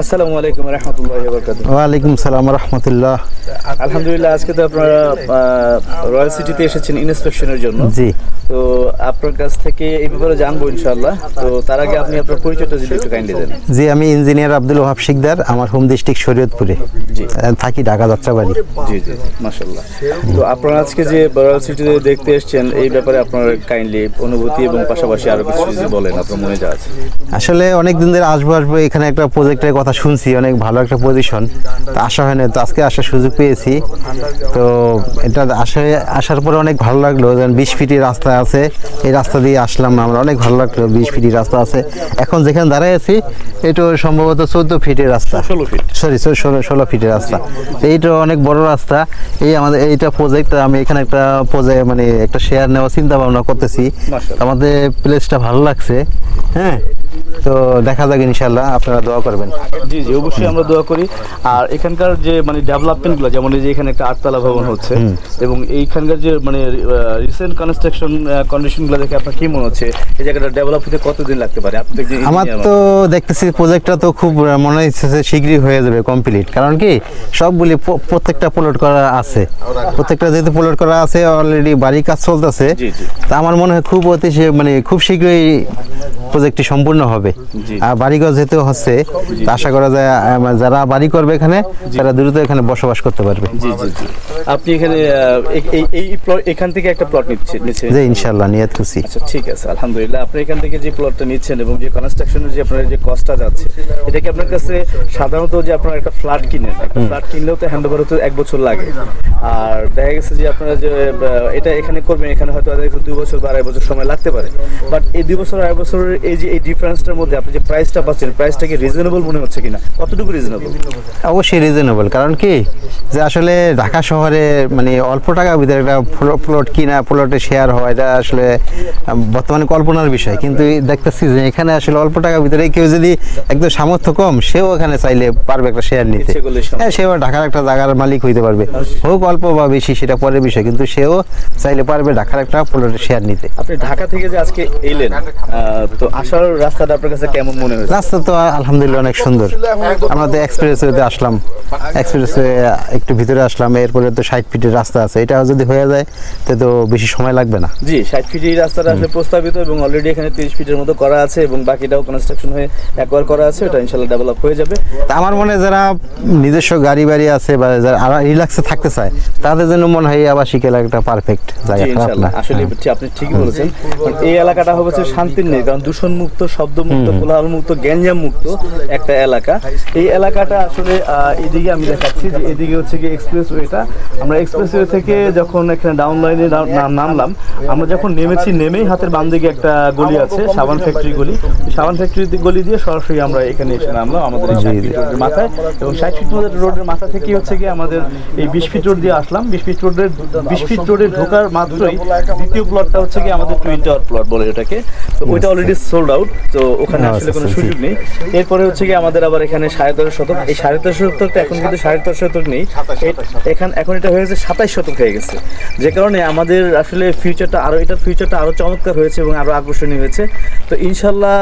আসসালামু আলাইকুম রহমতুল্লাহ ওয়ালাইকুম সালাম রহমতুল্লাহ। আলহামদুলিল্লাহ আজকে তো আপনারা রয়্যাল সিটিতে এসেছেন ইন্সপেকশনের জন্য। জি। তো আপনার কাছ থেকে এই ব্যাপারে জানব ইনশাআল্লাহ। তো তার আগে আপনি আপনার পরিচয়টা যদি একটু কাইন্ডলি দেন। জি আমি ইঞ্জিনিয়ার আব্দুল ওহাব শিকদার আমার হোম ডিস্ট্রিক্ট শরীয়তপুরে। জি। থাকি ঢাকা যাত্রাবাড়ি। জি জি মাশাল্লাহ তো আপনারা আজকে যে রয়্যাল সিটিতে দেখতে এসেছেন এই ব্যাপারে আপনার কাইন্ডলি অনুভূতি এবং পাশাপাশি আরও কিছু যদি বলেন আপনার মনে যা আছে। আসলে অনেক দিন ধরে আসব আসব এখানে একটা প্রজেক্টের কথা শুনছি অনেক ভালো একটা পজিশন তো আসা হয় না তো আজকে আসার সুযোগ পেয়েছি। তো এটা আসে আসার পরে অনেক ভালো লাগল যেন বিশ ফিটের রাস্তা আছে এই রাস্তা দিয়ে আসলাম আমরা। অনেক ভালো লাগল বিশ ফিটের রাস্তা আছে। এখন যেখানে দাঁড়ায় আছি এটা সম্ভবত চোদ্দ ফিটের রাস্তা। সরি ষোলো ষোলো ফিটের রাস্তা। এইটা অনেক বড় রাস্তা। এই আমাদের এইটা প্রজেক্ট আমি এখানে একটা প্রজেক্ট মানে একটা শেয়ার নেওয়ার চিন্তা ভাবনা করতেছি আমাদের প্লেসটা ভালো লাগছে হ্যাঁ? তো দেখা যাক ইনশাল্লাহ আপনারা দোয়া করবেন। জি জি অবশ্যই আমরা দোয়া করি। আর এখানকার যে মানে ডেভেলপমেন্টগুলো যেমন এই যে এখানে একটা আটতলা ভবন হচ্ছে এবং এইখানকার যে মানে রিসেন্ট কনস্ট্রাকশন কন্ডিশনগুলো দেখে আপনার কি মনে হচ্ছে? এই জায়গাটা ডেভেলপ হতে কতদিন লাগতে পারে? আপনি আমার তো দেখতেছি প্রজেক্টটা তো খুব মনে হচ্ছে শীঘ্রই হয়ে যাবে কমপ্লিট কারণ কি সবগুলি প্রত্যেকটা প্লট করা আছে। প্রত্যেকটা যেহেতু প্লট করা আছে অলরেডি বাড়ির কাজ চলতেছে। তা আমার মনে হয় খুব অতি মানে খুব শীঘ্রই প্রজেক্টটি সম্পূর্ণ হবে। আর বাড়িঘর যেহেতু হচ্ছে আশা করা যায় যারা বাড়ি করবে এখানে তারা দ্রুত এখানে বসবাস করতে পারবে। জি জি জি। আপনি এখানে এই- এখান থেকে একটা প্লট নিচ্ছে নিচ্ছে। যে ইনশাল্লাহ নিয়ত খুশি আচ্ছা ঠিক আছে আলহামদুলিল্লাহ। আপনি এখান থেকে যে প্লটটা নিচ্ছেন এবং যে কনস্ট্রাকশনের যে আপনার যে কস্টটা যাচ্ছে এটা কি আপনার কাছে সাধারণত যে আপনারা একটা ফ্ল্যাট কিনেন? একটা ফ্ল্যাট কিনলেও তো হ্যান্ড ওভার হতে এক বছর লাগে। আর দেখা গেছে যে আপনারা যে এটা এখানে করবেন এখানে হয়তো দুই বছর বা আড়াই বছর সময় লাগতে পারে। বাট এই দুই বছর আড়াই বছরের এই যে এই ডিফারেন্সটার মধ্যে আপনি যে প্রাইসটা পাচ্ছেন প্রাইসটা কি রিজনেবল মনে হচ্ছে কিনা? কতটুকু রিজনেবল অবশ্যই রিজনেবল কারণ কি? যে আসলে ঢাকা শহরে মানে অল্প টাকার ভিতরে একটা প্লট কিনা প্লটে শেয়ার হওয়া এটা আসলে বর্তমানে কল্পনার বিষয়। কিন্তু দেখতেছি যে এখানে আসলে অল্প টাকার ভিতরে কেউ যদি একদম সামর্থ্য কম সেও এখানে চাইলে পারবে একটা শেয়ার নিতে। হ্যাঁ সেও ঢাকার একটা জায়গার মালিক হইতে পারবে। হোক অল্প বা বেশি সেটা পরের বিষয়। কিন্তু সেও চাইলে পারবে ঢাকার একটা প্লটের শেয়ার নিতে। আপনি ঢাকা থেকে যে আজকে এলেন তো আসার রাস্তাটা আপনার কাছে কেমন মনে হয়েছে? রাস্তা তো আলহামদুলিল্লাহ অনেক সুন্দর। আমরা তো এক্সপ্রেস ওয়েতে আসলাম। এক্সপ্রেস একটু ভিতরে আসলাম এরপরে তো ষাট ফিটের রাস্তা আছে। এটা যদি হয়ে যায় তো তো বেশি সময় লাগবে না। জি ষাট ফিট এই রাস্তাটা আসলে প্রস্তাবিত এবং অলরেডি এখানে তিরিশ ফিটের মতো করা আছে এবং বাকিটাও কনস্ট্রাকশন হয়ে একবার করা আছে। ওটা ইনশাল্লাহ ডেভেলপ হয়ে যাবে। আমার মনে হয় যারা নিজস্ব গাড়ি বাড়ি আছে বা যারা রিল্যাক্সে থাকতে চায় তাদের জন্য মনে হয় এই আবাসিক এলাকাটা পারফেক্ট জায়গা আসলে আপনি ঠিকই বলেছেন। এই এলাকাটা হচ্ছে শান্তির নেই কারণ দূষণ মুক্ত শব্দ মুক্ত কোলাহল মুক্ত গ্যাঞ্জাম মুক্ত একটা এলাকা। এই এলাকাটা আসলে এদিকে আমি দেখাচ্ছি যে এদিকে হচ্ছে কি এক্সপ্রেস ওয়েটা আমরা এক্সপ্রেস ওয়ে থেকে যখন এখানে ডাউন লাইনে নামলাম আমরা যখন নেমেছি নেমেই হাতের বাম দিকে একটা গলি আছে সাবান ফ্যাক্টরি গলি। সাবান ফ্যাক্টরি গলি দিয়ে সরাসরি আমরা এখানে এসে নামলাম আমাদের রোডের মাথায়। এবং ষাট ফিট রোডের মাথা থেকে হচ্ছে কি আমাদের এই বিশ ফিট রোড দিয়ে আসলাম। বিশ ফিট রোডের বিশ ফিট রোডে ঢোকার মাত্রই দ্বিতীয় প্লটটা হচ্ছে কি আমাদের টুইন টাওয়ার প্লট বলে এটাকে। তো ওইটা অলরেডি সোল্ড আউট তো ওখানে আচ্ছা, আসলে কোনো আচ্ছা, সুযোগ নেই। এরপরে হচ্ছে কি আমাদের আবার এখানে সাড়ে তেরো শতক এই সাড়ে তেরো শতকটা এখন কিন্তু সাড়ে তেরো শতক নেই। এখন এখন এটা হয়ে গেছে সাতাইশ শতক হয়ে গেছে। যে কারণে আমাদের আসলে ফিউচারটা আরও এটার ফিউচারটা আরও চমৎকার হয়েছে এবং আরও আকর্ষণীয় হয়েছে। তো ইনশাল্লাহ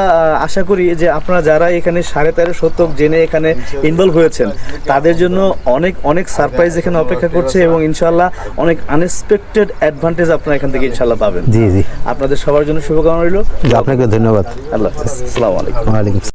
আশা করি যে আপনারা যারা এখানে সাড়ে তেরো শতক জেনে এখানে ইনভলভ হয়েছেন তাদের জন্য অনেক অনেক সারপ্রাইজ এখানে অপেক্ষা করছে এবং ইনশাল্লাহ অনেক আনএক্সপেক্টেড অ্যাডভান্টেজ আপনারা এখান থেকে ইনশাল্লাহ পাবেন। জি জি। আপনাদের সবার জন্য শুভকামনা রইল। আপনাকে ধন্যবাদ। আল্লাহ হাফিজ আসসালামু আলাইকুম ওয়ালাইকুম আসসালাম।